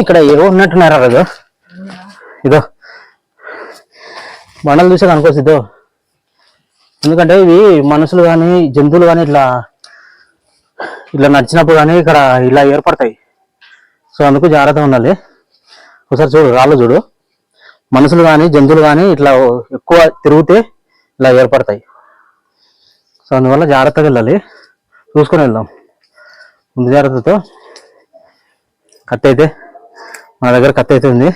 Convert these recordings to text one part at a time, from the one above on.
ఇక్కడ ఏవో ఉన్నట్టున్నారా అదో ఇదో. బండలు చూసే కనుకోవచ్చు ఇదో. ఎందుకంటే ఇవి మనుషులు కానీ జంతువులు కానీ ఇట్లా ఇట్లా నడిచినప్పుడు కానీ ఇక్కడ ఇలా ఏర్పడతాయి. సో అందుకు జాగ్రత్తగా ఉండాలి. ఒకసారి చూడు రాళ్ళు చూడు. మనుషులు కానీ జంతువులు కానీ ఇట్లా ఎక్కువ తిరిగితే ఇలా ఏర్పడతాయి. సో అందువల్ల జాగ్రత్తగా వెళ్ళాలి. చూసుకొని వెళ్దాం. ముందు జాగ్రత్తతో కత్తి అయితే మన దగ్గర కత్తి అయితే ఉంది.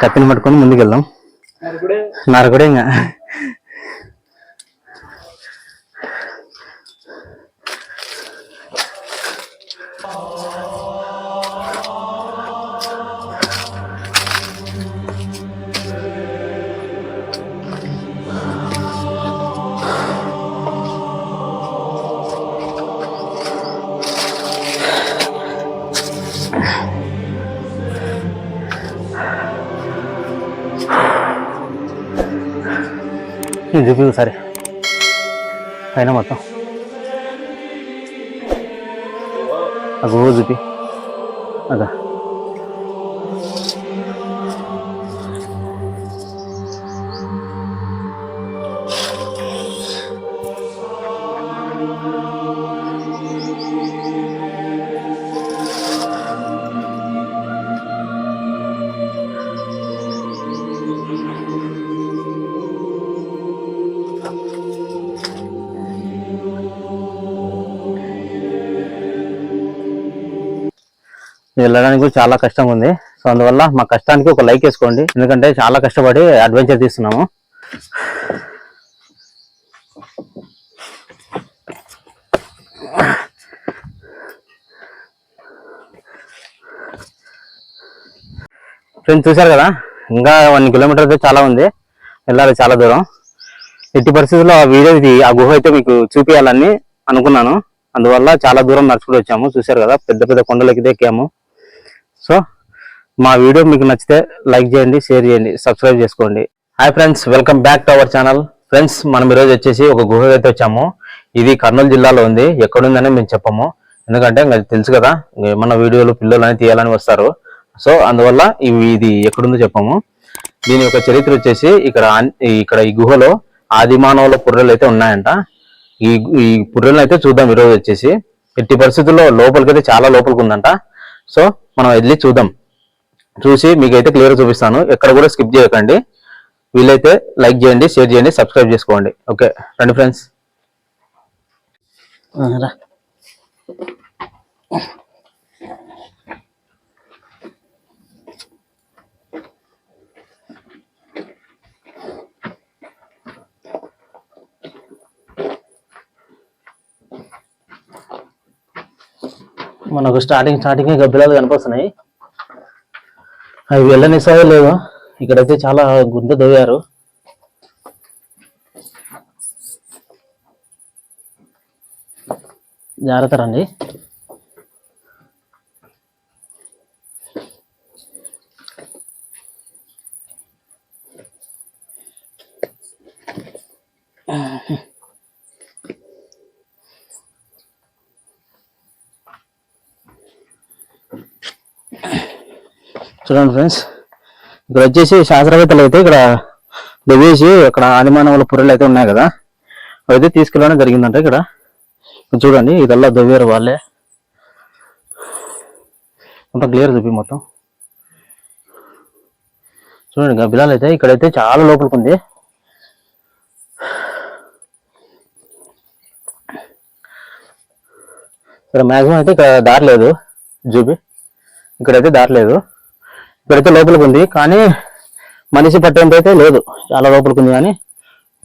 కత్తిని పట్టుకొని ముందుకు వెళ్దాం నరకుడే ఇంకా. ఇది చూపి సరే. పైన మొత్తం. ఆ చూపి అదా. వెళ్ళడానికి కూడా చాలా కష్టంగా ఉంది సో అందువల్ల మా కష్టానికి ఒక లైక్ వేసుకోండి. ఎందుకంటే చాలా కష్టపడి అడ్వెంచర్ తీస్తున్నాము. ఫ్రెండ్స్ చూశారు కదా ఇంకా వన్ కిలోమీటర్ అయితే చాలా ఉంది. వెళ్ళాలి చాలా దూరం. ఎట్టి పరిస్థితుల్లో ఆ వీడియో ఇది ఆ గుహ అయితే మీకు చూపించాలని అనుకున్నాను. అందువల్ల చాలా దూరం నడుచుకుంటూ వచ్చాము. చూశారు కదా పెద్ద పెద్ద కొండలకి ఎక్కాము. సో మా వీడియో మీకు నచ్చితే లైక్ చేయండి షేర్ చేయండి సబ్స్క్రైబ్ చేసుకోండి. Hi friends welcome back to our channel. Friends మనం ఈరోజు వచ్చేసి ఒక గుహ అయితే వచ్చాము. ఇది కర్నూలు జిల్లాలో ఉంది. ఎక్కడుందని మేము చెప్పము. ఎందుకంటే తెలుసు కదా ఏమన్నా వీడియోలు పిల్లలు అని తీయాలని వస్తారు. సో అందువల్ల ఇవి ఇది ఎక్కడుందో చెప్పము. దీని యొక్క చరిత్ర వచ్చేసి ఇక్కడ ఇక్కడ ఈ గుహలో ఆదిమానవుల పుర్రెలు అయితే ఉన్నాయంట. ఈ ఈ పుర్రెలను అయితే చూద్దాం ఈరోజు వచ్చేసి. ఎట్టి పరిస్థితుల్లో లోపలికైతే చాలా లోపలికి ఉందంట. సో మనం వెళ్ళి చూద్దాం. చూసి మీకైతే క్లియర్ చూపిస్తాను. ఎక్కడ కూడా స్కిప్ చేయకండి. వీలైతే లైక్ చేయండి షేర్ చేయండి సబ్స్క్రైబ్ చేసుకోండి. ఓకే రండి ఫ్రెండ్స్ మనకు స్టార్టింగ్ స్టార్టింగ్ గబ్బిలాలు కనిపిస్తున్నాయి. అవి వెళ్ళనిస్తాయో లేదో ఇక్కడైతే చాలా గుంత దవ్వారు. జాగ్రత్త రండి. చూడండి ఫ్రెండ్స్. ఇక్కడ వచ్చేసి శాస్త్రవేత్తలు అయితే ఇక్కడ దివేసి ఇక్కడ ఆదిమానవుల పుర్రెలు అయితే ఉన్నాయి కదా. అయితే తీసుకెళ్ళడం జరిగిందంట ఇక్కడ. చూడండి ఇదల్లా దవ్వారు వాళ్ళే. అంత క్లియర్ చూపి మొత్తం. చూడండి గబ్బిలాలు అయితే ఇక్కడైతే చాలా లోపలికి ఉంది. ఇక్కడ మ్యాక్సిమం అయితే ఇక్కడ దారి లేదు చూపి. ఇక్కడైతే దారి లేదు. పెడితే లోపలికి ఉంది. కానీ మనిషి పట్టేంత అయితే లేదు. చాలా లోపలికి ఉంది కానీ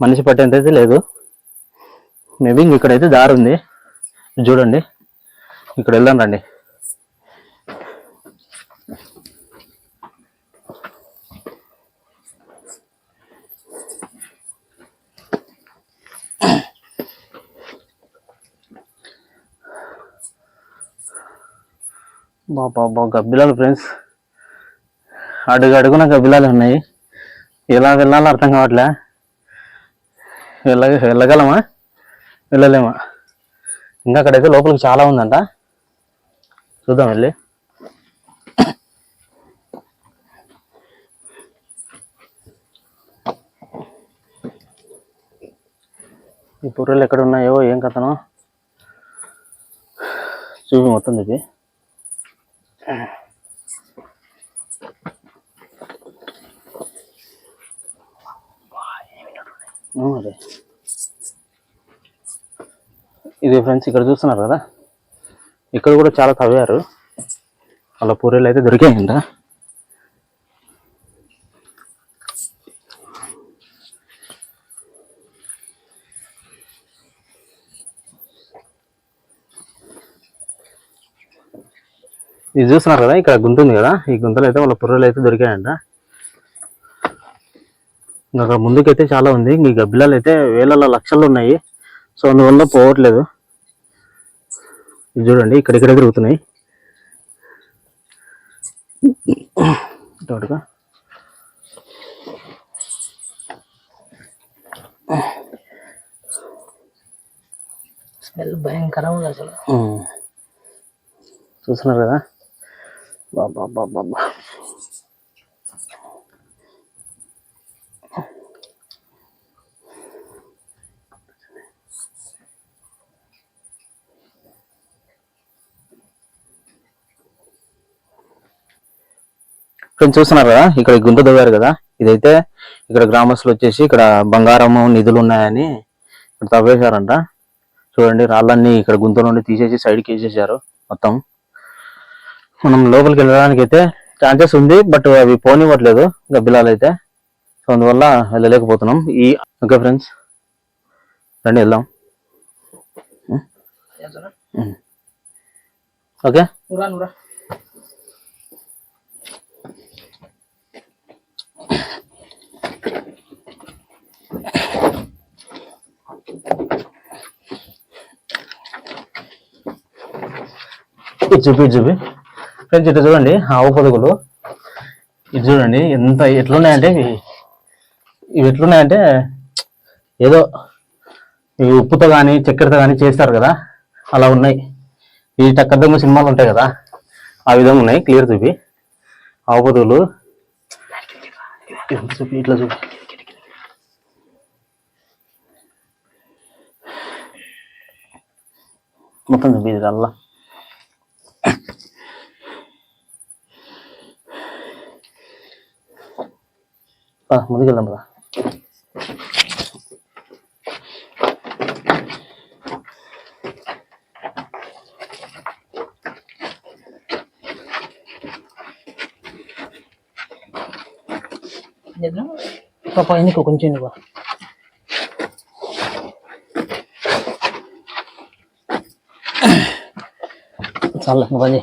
మనిషి పట్టేంత అయితే లేదు మేబీ ఇక్కడైతే దారి ఉంది. చూడండి. ఇక్కడ వెళ్దాం రండి. బాబా గబ్బిలాలు ఫ్రెండ్స్ అడుగు నాకు అభిలాలు ఉన్నాయి. ఎలా వెళ్ళాలో అర్థం కావట్లే. వెళ్ళ వెళ్ళగలమా? వెళ్ళలేమా? ఇంకా అక్కడైతే లోపలికి చాలా ఉందంట. చూద్దాం వెళ్ళి. ఈ బుర్రలు ఎక్కడ ఉన్నాయో ఏం కథనో? చూపి మొత్తం ఇది ఇది ఫ్రెండ్స్ ఇక్కడ చూస్తున్నారు కదా? ఇక్కడ కూడా చాలా తవ్వారు. అలా పూరీలు అయితే దొరికాయంట. ఇది చూస్తున్నారు కదా? ఇక్కడ గుంత ఉంది కదా? ఈ గుంతలు అయితే వాళ్ళ పుర్రలు అయితే దొరికాయంట. ఇంకా ముందుకైతే చాలా ఉంది. ఈ గబ్బిలాలు అయితే వేలలో లక్షలు ఉన్నాయి. సో అందువల్ల పోవట్లేదు. ఇది చూడండి ఇక్కడిక్కడ తిరుగుతున్నాయి. తోటగా స్మెల్ భయంకరంగా ఉంది అసలు. చూస్తున్నారు కదా? బాబా బాబా బాబా. ఫ్రెండ్స్ చూస్తున్నారు కదా ఇక్కడ గుంత దవ్వారు కదా ఇదైతే ఇక్కడ గ్రామస్తులు వచ్చేసి ఇక్కడ బంగారము నిధులు ఉన్నాయని ఇక్కడ తవ్వేశారంట. చూడండి రాళ్ళన్నీ ఇక్కడ గుంత నుండి తీసేసి సైడ్కి వేసేసారు మొత్తం. మనం లోపలికి వెళ్ళడానికి అయితే ఛాన్సెస్ ఉంది బట్ అవి పోనివ్వట్లేదు గబ్బిలాలు అయితే. సో అందువల్ల వెళ్ళలేకపోతున్నాం. ఈ ఓకే ఫ్రెండ్స్. రండి వెళ్దాం. ఓకే? ఇది చూపి చూపి. ఫ్రెండ్స్ ఇటు చూడండి. ఆవు పొదుగులు. ఇది చూడండి. ఎంత ఎట్లున్నాయంటే ఇవి. ఇవి ఎట్లున్నాయంటే ఏదో ఇవి ఉప్పుతో కానీ చక్కెరతో కానీ చేస్తారు కదా. అలా ఉన్నాయి. ఈ టక్కద్దమ్మ సినిమాలు ఉంటాయి కదా. ఆ విధంగా ఉన్నాయి. క్లియర్ చూపి. ఆవు పొదుగులు. చూపి ఇట్లా చూపి. మొత్తం చూపి ఇది అల్లా. పద, ముందుకెళ్దాం పదా పాప ఎందుకు కొంచెం ఎందుకు చాలా పని